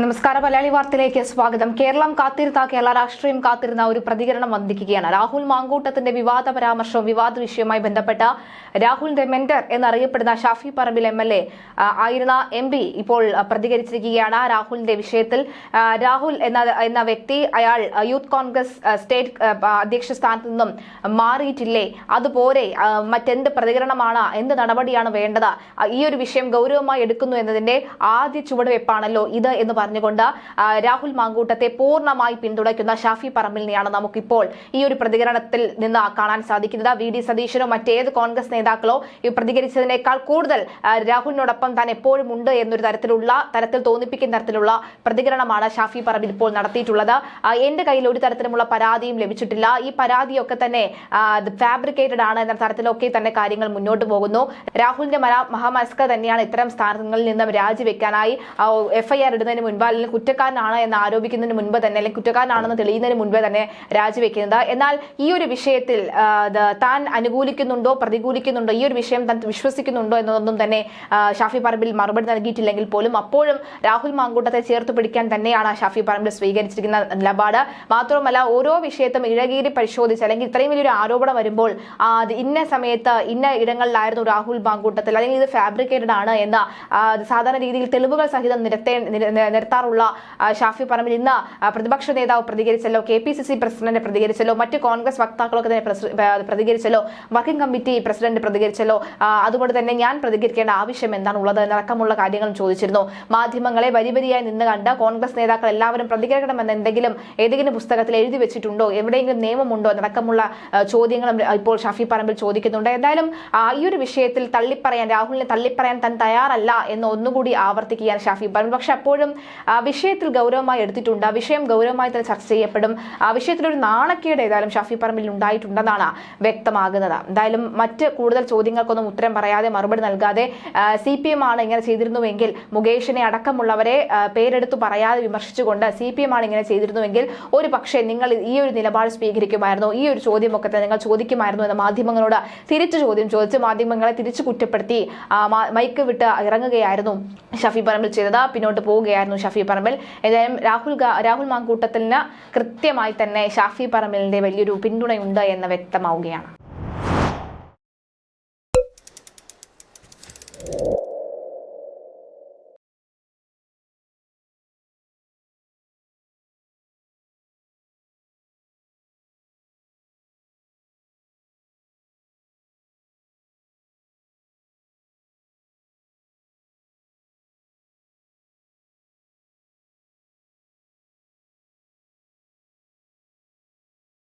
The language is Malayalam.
നമസ്കാരം. മലയാളി വാർത്തയിലേക്ക് സ്വാഗതം. കേരളം കാത്തിരുന്ന കേരള രാഷ്ട്രീയം കാത്തിരുന്ന ഒരു പ്രതികരണം വന്നിരിക്കുകയാണ്. രാഹുൽ മാങ്കൂട്ടത്തിന്റെ വിവാദ പരാമർശവും വിവാദ വിഷയവുമായി ബന്ധപ്പെട്ട രാഹുലിന്റെ മെന്റർ എന്നറിയപ്പെടുന്ന Shafi Parambil M L A ആയിരുന്ന എം പി ഇപ്പോൾ പ്രതികരിച്ചിരിക്കുകയാണ് രാഹുലിന്റെ വിഷയത്തിൽ. രാഹുൽ എന്ന എന്ന വ്യക്തി അയാൾ യൂത്ത് കോൺഗ്രസ് സ്റ്റേറ്റ് അധ്യക്ഷ സ്ഥാനത്ത് നിന്നും മാറിയിട്ടില്ലേ? അതുപോലെ മറ്റെന്ത് പ്രതികരണമാണ്? എന്ത് നടപടിയാണ് വേണ്ടത്? ഈ ഒരു വിഷയം ഗൗരവമായി എടുക്കുന്നു എന്നതിന്റെ ആദ്യ ചുവടുവെപ്പാണല്ലോ ഇത് എന്ന് പറഞ്ഞുകൊണ്ട് രാഹുൽ മാങ്കൂട്ടത്തെ പൂർണമായി പിന്തുണയ്ക്കുന്ന ഷാഫി പറമ്പിലിനെയാണ് നമുക്കിപ്പോൾ ഈ ഒരു പ്രതികരണത്തിൽ നിന്ന് കാണാൻ സാധിക്കുന്നത്. വി ഡി സതീശനോ മറ്റേത് കോൺഗ്രസ് നേതാക്കളോ ഈ പ്രതികരിച്ചതിനേക്കാൾ കൂടുതൽ രാഹുലിനോടൊപ്പം താൻ എപ്പോഴും ഉണ്ട് എന്നൊരു തരത്തിലുള്ള തരത്തിൽ തോന്നിപ്പിക്കുന്ന തരത്തിലുള്ള പ്രതികരണമാണ് ഷാഫി പറമ്പിൽ ഇപ്പോൾ നടത്തിയിട്ടുള്ളത്. എന്റെ കയ്യിൽ ഒരു തരത്തിലുമുള്ള പരാതിയും ലഭിച്ചിട്ടില്ല. ഈ പരാതിയൊക്കെ തന്നെ ഫാബ്രിക്കേറ്റഡ് ആണ് എന്ന തരത്തിലൊക്കെ തന്നെ കാര്യങ്ങൾ മുന്നോട്ട് പോകുന്നു. രാഹുലിന്റെ മഹാമസ്ക തന്നെയാണ് ഇത്തരം സ്ഥാനങ്ങളിൽ നിന്നും രാജിവെക്കാനായി എഫ്ഐആർ ഇടുന്നതിന് അല്ലെങ്കിൽ കുറ്റക്കാരനാണ് എന്ന് ആരോപിക്കുന്നതിന് മുൻപ് തന്നെ അല്ലെങ്കിൽ കുറ്റക്കാരനാണെന്ന് തെളിയുന്നതിന് മുൻപേ തന്നെ രാജിവെക്കുന്നത്. എന്നാൽ ഈ ഒരു വിഷയത്തിൽ താൻ അനുകൂലിക്കുന്നുണ്ടോ പ്രതികൂലിക്കുന്നുണ്ടോ ഈ ഒരു വിഷയം താൻ വിശ്വസിക്കുന്നുണ്ടോ എന്നതൊന്നും തന്നെ ഷാഫി പറമ്പിൽ മറുപടി നൽകിയിട്ടില്ലെങ്കിൽ പോലും അപ്പോഴും രാഹുൽ മാങ്കൂട്ടത്തെ ചേർത്ത് പിടിക്കാൻ തന്നെയാണ് ഷാഫി പറമ്പിൽ സ്വീകരിച്ചിരിക്കുന്ന നിലപാട്. മാത്രമല്ല ഓരോ വിഷയത്തും ഇഴകീരി പരിശോധിച്ച് അല്ലെങ്കിൽ ഇത്രയും വലിയൊരു ആരോപണം വരുമ്പോൾ ഇന്ന സമയത്ത് ഇന്ന ഇടങ്ങളിലായിരുന്നു രാഹുൽ മാങ്കൂട്ടത്തിൽ അല്ലെങ്കിൽ ഇത് ഫാബ്രിക്കേറ്റഡ് ആണ് എന്ന സാധാരണ രീതിയിൽ തെളിവുകൾ സഹിതം നിരത്തേ ആ, ഷാഫി പറമ്പിൽ ഇന്ന് പ്രതിപക്ഷ നേതാവ് പ്രതികരിച്ചല്ലോ K P C C president പ്രതികരിച്ചല്ലോ മറ്റ് കോൺഗ്രസ് വക്താക്കളൊക്കെ തന്നെ പ്രതികരിച്ചല്ലോ വർക്കിംഗ് കമ്മിറ്റി പ്രസിഡന്റ് പ്രതികരിച്ചല്ലോ അതുകൊണ്ട് തന്നെ ഞാൻ പ്രതികരിക്കേണ്ട ആവശ്യം എന്താണുള്ളത് എന്നടക്കമുള്ള കാര്യങ്ങളും ചോദിച്ചിരുന്നു. മാധ്യമങ്ങളെ വരി വരിയായി നിന്ന് കണ്ട് കോൺഗ്രസ് നേതാക്കൾ എല്ലാവരും പ്രതികരിക്കണമെന്ന് എന്തെങ്കിലും ഏതെങ്കിലും പുസ്തകത്തിൽ എഴുതി വെച്ചിട്ടുണ്ടോ? എവിടെയെങ്കിലും നിയമമുണ്ടോ? എന്നടക്കമുള്ള ചോദ്യങ്ങളും ഇപ്പോൾ ഷാഫി പറമ്പിൽ ചോദിക്കുന്നുണ്ട്. എന്തായാലും ഈ ഒരു വിഷയത്തിൽ തള്ളിപ്പറയാൻ രാഹുലിനെ തള്ളിപ്പറയാൻ താൻ തയ്യാറല്ല എന്ന് ഒന്നുകൂടി ആവർത്തിക്കുകയാണ് ഷാഫി. പറമ്പിൽ പക്ഷെ അപ്പോഴും വിഷയത്തിൽ ഗൗരവമായി എടുത്തിട്ടുണ്ട്. ആ വിഷയം ഗൗരവമായി തന്നെ ചർച്ച ചെയ്യപ്പെടും. ആ വിഷയത്തിൽ ഒരു നാണക്കേട് ഏതായാലും ഷാഫി പറമ്പിൽ ഉണ്ടായിട്ടുണ്ടെന്നാണ് വ്യക്തമാകുന്നത്. എന്തായാലും മറ്റ് കൂടുതൽ ചോദ്യങ്ങൾക്കൊന്നും ഉത്തരം പറയാതെ മറുപടി നൽകാതെ സി പി എം ആണ് ഇങ്ങനെ ചെയ്തിരുന്നുവെങ്കിൽ മുകേഷിനെ അടക്കമുള്ളവരെ പേരെടുത്തു പറയാതെ വിമർശിച്ചുകൊണ്ട് സി പി എം ആണ് ഇങ്ങനെ ചെയ്തിരുന്നുവെങ്കിൽ ഒരു പക്ഷേ നിങ്ങൾ ഈ ഒരു നിലപാട് സ്വീകരിക്കുമായിരുന്നു? ഈ ഒരു ചോദ്യമൊക്കെ തന്നെ നിങ്ങൾ ചോദിക്കുമായിരുന്നു എന്ന് മാധ്യമങ്ങളോട് തിരിച്ചു ചോദ്യം ചോദിച്ച് മാധ്യമങ്ങളെ തിരിച്ചു കുറ്റപ്പെടുത്തി മൈക്ക് വിട്ട് ഇറങ്ങുകയായിരുന്നു ഷഫി പറമ്പിൽ ചെയ്തത്. പിന്നോട്ട് പോവുകയായിരുന്നു ഷഫി പറമ്പിൽ. ഏതായാലും രാഹുൽ രാഹുൽ മാങ്കൂട്ടത്തിന് കൃത്യമായി തന്നെ ഷാഫി പറമ്പിലിന്റെ വലിയൊരു പിന്തുണയുണ്ട് എന്ന് വ്യക്തമാവുകയാണ്.